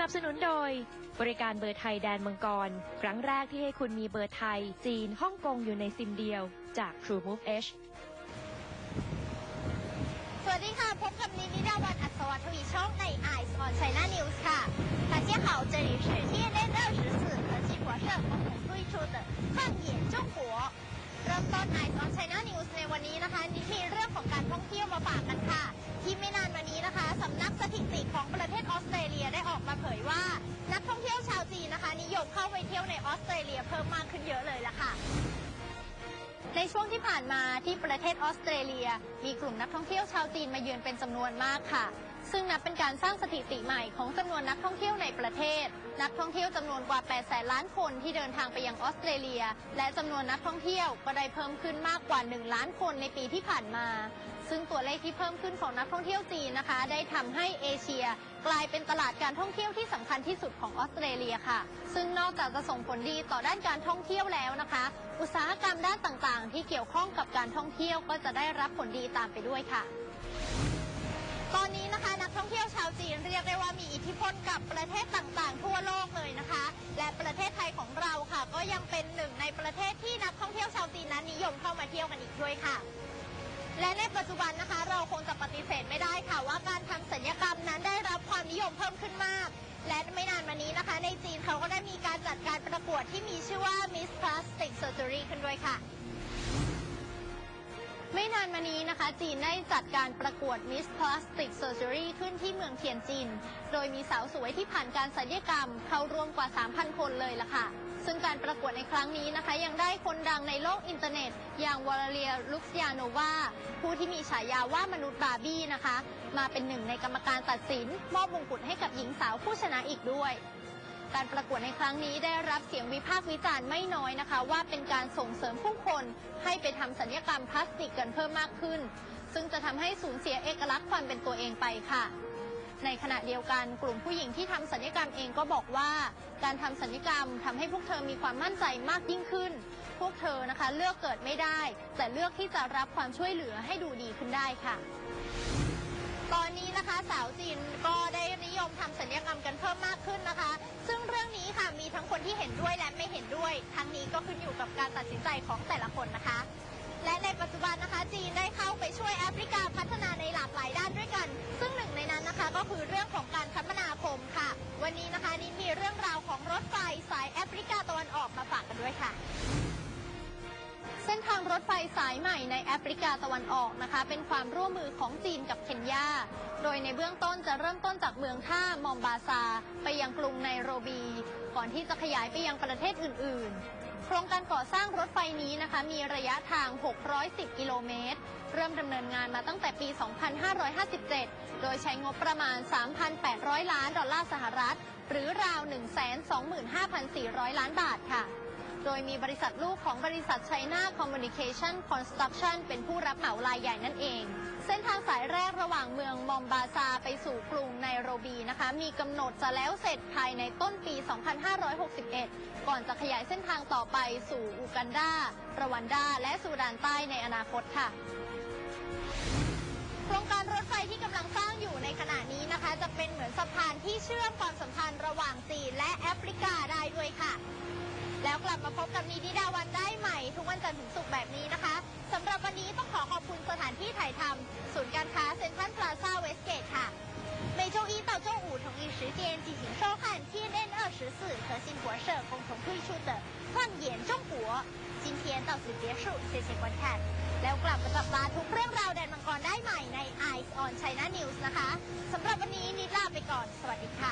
นับสนุนโดย บริการเบอร์ไทยแดนมังกร ครั้งแรกที่ให้คุณมีเบอร์ไทย จีน ฮ่องกงอยู่ในซิมเดียว จาก True Move H สวัสดีค่ะ พบกับนินิดาวันอัศวรทวีช่องใน Eyes on China News ค่ะ大家好这里是 TNN 二十四科技国社共同推出的放眼中国เริ่มต้น Eyes on China News ในวันนี้นะคะ นิดมีเรื่องของ ในออสเตรเลียเพิ่มมากขึ้นเยอะเลยล่ะค่ะ ในช่วงที่ผ่านมาที่ประเทศออสเตรเลีย มีกลุ่มนักท่องเที่ยวชาวจีนมาเยือนเป็นจำนวนมากค่ะ ซึ่งนับเป็นการสร้างสถิติใหม่ของจำนวนนักท่องเที่ยวในประเทศ นักท่องเที่ยวจำนวนกว่า 8 แสนล้านคนที่เดินทางไปยังออสเตรเลีย และจำนวนนักท่องเที่ยวก็ได้เพิ่มขึ้นมากกว่า 1 ล้านคนในปีที่ผ่านมา ซึ่งตัวเลขที่เพิ่มขึ้นของนักท่องเที่ยวจีนนะคะ ได้ทำให้เอเชีย กลายเป็นตลาดการท่องเที่ยวที่สำคัญที่สุดของออสเตรเลียค่ะ ซึ่งนอกจากจะส่งผลดีต่อด้านการท่องเที่ยวแล้วนะคะ อุตสาหกรรมด้านต่างๆ ที่เกี่ยวข้องกับการท่องเที่ยวก็จะได้รับผลดีตามไปด้วยค่ะ ตอนนี้นะคะนักท่องเที่ยวชาวจีนเรียกได้ว่ามีอิทธิพลกับประเทศต่างๆ ทั่วโลกเลยนะคะ และประเทศไทยของเราค่ะ ก็ยังเป็นหนึ่งในประเทศที่นักท่องเที่ยวชาวจีนนั้นนิยมเข้ามาเที่ยวกันอีกด้วยค่ะ และในปัจจุบันนะคะ เราคงจะปฏิเสธไม่ได้ค่ะ ว่าการทำศัลยกรรมนั้นได้รับความนิยมเพิ่มขึ้นมาก และไม่นานมานี้นะคะ ในจีนเขาก็ได้มีการจัดการประกวดที่มีชื่อว่า Miss Plastic Surgery ขึ้นด้วยค่ะ ไม่นานมานี้นะคะ จีนได้จัดการประกวด Miss Plastic Surgery ขึ้นที่เมืองเทียนจิน โดยมีสาวสวยที่ผ่านการศัลยกรรม เข้าร่วมกว่า 3,000 คนเลยล่ะค่ะ ซึ่งการประกวดในครั้งนี้นะคะ ยังได้คนดังในโลกอินเทอร์เน็ต อย่างวอลเลียลุกยาโนวาผู้ที่มีฉายาว่ามนุษย์บาร์บี้นะคะ มาเป็นหนึ่งในกรรมการตัดสิน มอบมงกุฎให้กับหญิงสาวผู้ชนะอีกด้วย การประกวดในครั้งนี้ได้รับเสียงวิพากษ์วิจารณ์ไม่น้อยนะคะ ว่าเป็นการส่งเสริมผู้คนให้ไปทำสัญญกรรมพลาสติกกันเพิ่มมากขึ้น ซึ่งจะทำให้สูญเสียเอกลักษณ์ความเป็นตัวเองไปค่ะในขณะเดียวกันกลุ่มผู้หญิงที่ทำสัญญกรรมเองก็บอกว่า การทำสัญญกรรมทำให้พวกเธอมีความมั่นใจมากยิ่งขึ้น พวกเธอนะคะเลือกเกิดไม่ได้ แต่เลือกที่จะรับความช่วยเหลือให้ดูดีขึ้นได้ค่ะ ตอนนี้นะคะสาวจีนก็ได้นิย มทำสัญญกรรมกันเพิ่มมากขึ้นนะคะ ซึ่งเรื่องนี้ค่ะมีทั้งคนที่เห็นด้วยและไม่เห็นด้วย ทั้งนี้ก็ขึ้นอยู่กับการตัดสินใจของแต่ละคนนะคะ และในปัจจุบันนะคะ จีนได้เข้าไปช่วยแอฟริกาพัฒนาในหลากหลายด้านด้วยกัน ซึ่งหนึ่งในนั้นนะคะ ก็คือเรื่องของการคมนาคมค่ะ วันนี้นะคะนิดมีเรื่องราวของรถไฟสายแอฟริกาตะวันออกมาฝากกันด้วยค่ะ เส้นทางรถไฟสายใหม่ในแอฟริกาตะวันออกนะคะ เป็นความร่วมมือของจีนกับเคนยา โดยในเบื้องต้นจะเริ่มต้นจากเมืองท่ามอมบาซา ไปยังกรุงไนโรบี ก่อนที่จะขยายไปยังประเทศอื่น ๆ โครงการก่อสร้างรถไฟนี้นะคะ มีระยะทาง 610 กิโลเมตร เริ่มดำเนินงานมาตั้งแต่ปี 2557 โดยใช้งบประมาณ 3,800 ล้านดอลลาร์สหรัฐ หรือราว 125,400 ล้านบาทค่ะ โดยมีบริษัทลูกของบริษัท China Communication Construction เป็นผู้รับเหมารายใหญ่นั่นเอง เส้นทางสายแรกระหว่างเมืองมอมบาซาไปสู่กรุงไนโรบีนะคะ มีกำหนดจะแล้วเสร็จภายในต้นปี 2561 ก่อนจะขยายเส้นทางต่อไปสู่อูกันดา รวันดา และซูดานใต้ในอนาคตค่ะโครงการรถไฟที่กำลังสร้างอยู่ในขณะนี้นะคะ จะเป็นเหมือนสะพานที่เชื่อมความสัมพันธ์ระหว่างจีนและแอฟริกาได้ด้วยค่ะ แล้วกลับมาพบกับนีดิดาวันได้ใหม่ ทุกวันจันทร์ถึงศุกร์แบบนี้นะคะสำหรับวันนี้ต้องขอขอบคุณสถานที่ถ่ายทำศูนย์การค้าเซ็นทรัลพลาซ่าเวสเกตค่ะ每周一到周五同一时间进行收看 TNN 二十四和新国社共同推出的《放眼中国》。今天到此结束，谢谢观看。แล้วกลับมาตับมาทุกเรื่องราวแดนมังกรได้ใหม่ใน Eyes on China News นะคะสำหรับวันนี้นิดลาไปก่อน สวัสดีค่ะ